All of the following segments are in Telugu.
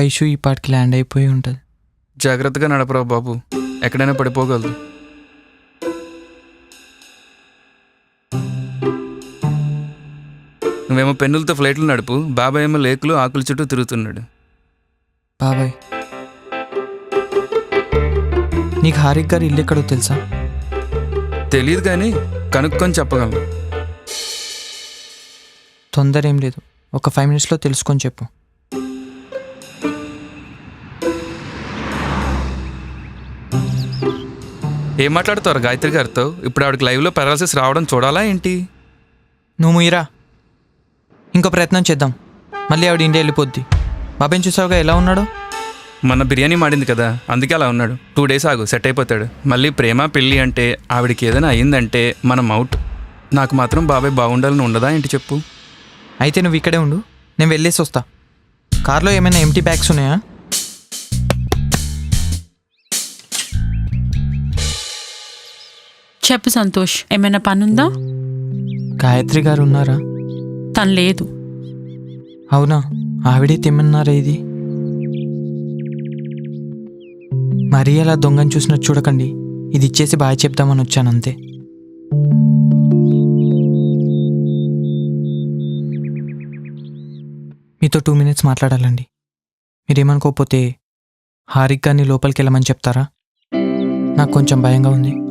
ఐషు ఈ పాటికి ల్యాండ్ అయిపోయి ఉంటుంది. జాగ్రత్తగా నడపరా బాబు. ఎక్కడైనా పడిపోగలదు నువ్వేమో పెన్నులతో ఫ్లైట్లు నడుపు బాబాయ్ ఏమో లేకులు ఆకుల చుట్టూ తిరుగుతున్నాడు. బాబాయ్. నీకు హారిక్ గారు ఇల్లు ఎక్కడో తెలుసా? తెలియదు కానీ కనుక్కొని చెప్పగలను. తొందర ఏం లేదు. ఒక ఫైవ్ మినిట్స్లో తెలుసుకొని చెప్పు. ఏం మాట్లాడుతారు గాయత్రి గారితో? ఇప్పుడు ఆవిడకి లైవ్లో పెరాలసిస్ రావడం చూడాలా ఏంటి? నువ్వు ముయిరా ఇంకో ప్రయత్నం చేద్దాం. మళ్ళీ ఆవిడ ఇండియా వెళ్ళిపోద్ది. బాబాయ్ని చూసావుగా ఎలా ఉన్నాడో? మన బిర్యానీ మాడింది కదా అందుకే అలా ఉన్నాడు. టూ డేస్ ఆగు సెట్ అయిపోతాడు. మళ్ళీ ప్రేమ పెళ్ళి అంటే ఆవిడకి ఏదైనా అయ్యిందంటే మనం అవుట్ నాకు మాత్రం బాబాయ్ బాగుండాలని ఉండదా ఏంటి చెప్పు? అయితే నువ్వు ఇక్కడే ఉండు నేను వెళ్ళేసి వస్తా. కార్లో ఏమైనా ఎంటీ బ్యాగ్స్ ఉన్నాయా? చెప్పు సంతోష్. ఏమైనా పనుందా? గాయత్రి గారు ఉన్నారా? తను లేదు. అవునా? ఆవిడే తెమ్మన్నారా ఇది? మరీ అలా దొంగని చూసినట్టు చూడకండి. ఇది ఇచ్చేసి బాయ్ చెప్దామని వచ్చాను అంతే. మీతో టూ మినిట్స్ మాట్లాడాలండి. మీరేమనుకోకపోతే హారిక్ గారిని లోపలికి వెళ్ళమని చెప్తారా? నాకు కొంచెం భయంగా ఉంది.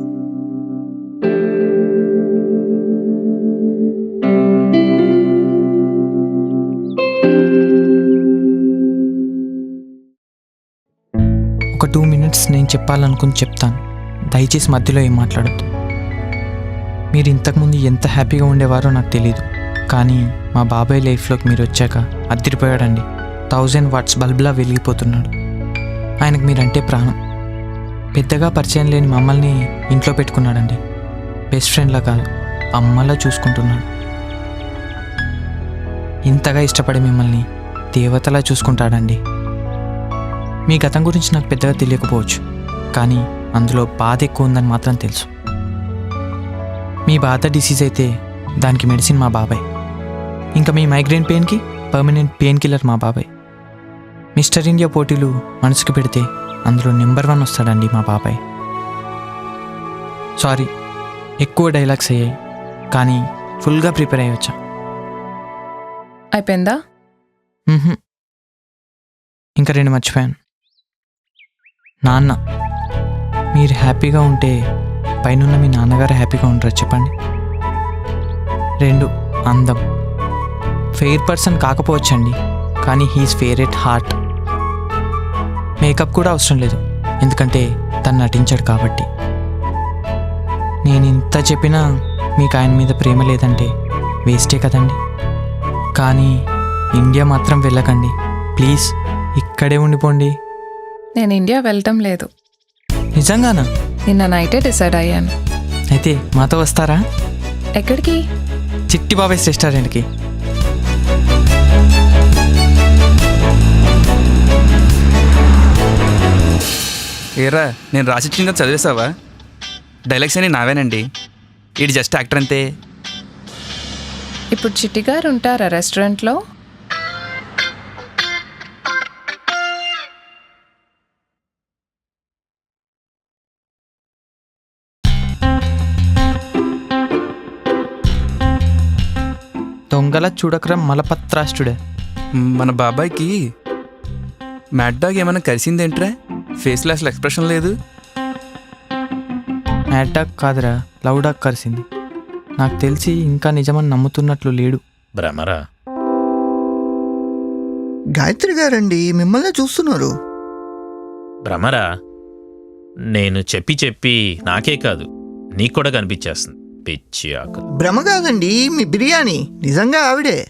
ఒక టూ మినిట్స్ నేను చెప్పాలనుకుని చెప్తాను. దయచేసి మధ్యలో ఏం మాట్లాడద్దు. మీరు ఇంతకుముందు ఎంత హ్యాపీగా ఉండేవారో నాకు తెలియదు కానీ మా బాబాయ్ లైఫ్లోకి మీరు వచ్చాక అద్దరిపోయాడండి థౌజండ్ వాట్స్ బల్బ్లా వెలిగిపోతున్నాడు. ఆయనకు మీరంటే ప్రాణం. పెద్దగా పరిచయం లేని మమ్మల్ని ఇంట్లో పెట్టుకున్నాడండి. బెస్ట్ ఫ్రెండ్లా కాదు అమ్మలా చూసుకుంటున్నాడు. ఇంతగా ఇష్టపడే మిమ్మల్ని దేవతలా చూసుకుంటాడండి. మీ గతం గురించి నాకు పెద్దగా తెలియకపోవచ్చు కానీ అందులో బాధ ఎక్కువ ఉందని మాత్రం తెలుసు. మీ బాధ డిసీజ్ అయితే దానికి మెడిసిన్ మా బాబాయ్. ఇంకా మీ మైగ్రేన్ పెయిన్కి పర్మనెంట్ పెయిన్ కిల్లర్ మా బాబాయ్. మిస్టర్ ఇండియా పోటీలు మనసుకు పెడితే అందులో నెంబర్ వన్ వస్తాడండి మా బాబాయ్. సారీ ఎక్కువ డైలాగ్స్ అయ్యాయి కానీ ఫుల్గా ప్రిపేర్ అయ్యి వచ్చా. అయిపోయిందా. ఇంకా రెండు మర్చిపోయాను. నాన్న మీరు హ్యాపీగా ఉంటే పైనున్న మీ నాన్నగారు హ్యాపీగా ఉంటారు చెప్పండి. రెండు అందం. ఫెయిర్ పర్సన్ కాకపోవచ్చండి కానీ హీస్ ఫేవరెట్ హార్ట్. మేకప్ కూడా అవసరం లేదు ఎందుకంటే తను నటించాడు కాబట్టి. నేను ఇంత చెప్పినా మీకు ఆయన మీద ప్రేమ లేదంటే వేస్టే కదండి. కానీ ఇండియా మాత్రం వెళ్ళకండి ప్లీజ్. ఇక్కడే ఉండిపోండి. నేను ఇండియా వెళ్ళటం లేదు. నిజంగానా? నిన్న నైటే డిసైడ్ అయ్యాను. అయితే మాతో వస్తారా? ఎక్కడికి? చిట్టి బాబాయ్ రెస్టారెంట్కి. ఏరా నేను రాసిచ్చింది చదివేశావా? డైలాగ్స్ అని నావేనండి. ఇది జస్ట్ యాక్టర్ అంతే. ఇప్పుడు చిట్టి గారు ఉంటారా రెస్టారెంట్లో? దొంగల చూడకరా మలపత్రాష్ట్రుడే మన బాబాయ్కి మ్యాట్ డాగ్ ఏమైనా కలిసిందేంట్రా? ఫేస్లో అసలు ఎక్స్ప్రెషన్ లేదు. మ్యాటాక్ కాదురా లౌడాక్ కలిసింది. నాకు తెలిసి ఇంకా నిజమని నమ్ముతున్నట్లు లేడు. భ్రమరా? గాయత్రి గారండి మిమ్మల్ని చూస్తున్నారు. భ్రమరా? నేను చెప్పి చెప్పి నాకే కాదు నీకు కూడా కనిపించేస్తుంది. పిచ్చి ఆకలి. భ్రమ కాదండి మీ బిర్యానీ. నిజంగా ఆవిడే.